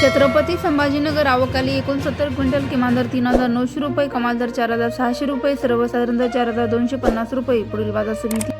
छत्रपती संभाजीनगर आवकाली एकोणसत्तर क्विंटल किमान दर तीन हजार नऊशे रुपये कमाल दर चार हजार सहाशे रुपये सर्वसाधारण दर चार हजार दोनशे पन्नास रुपये पुढील बाजार समिती.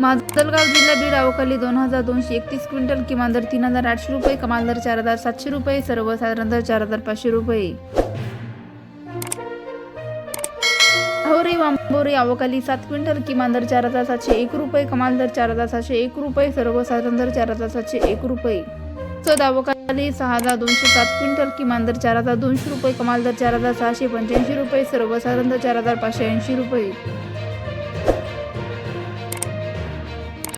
माजलगाव जिल्हा बीड आवकाली दोन हजार दोनशे एकतीस क्विंटल किमान दर तीन हजार आठशे रुपये कमाल दर चार हजार सातशे रुपये सर्वसाधारण दर चार हजार पाचशे रुपये. होरी वांबोरे आवकाली सात क्विंटल किमान दर चार हजार सातशे एक रुपये कमाल दर चार हजार सातशे एक रुपये सर्वसाधारण दर चार हजार सातशे एक रुपये. चौदा आवकाली सहा हजार दोनशे सात क्विंटल किमान दर चार हजार दोनशे रुपये कमाल दर चार हजार सहाशे पंच्याऐंशी रुपये सर्वसाधारण दर चार हजार पाचशे ऐंशी रुपये.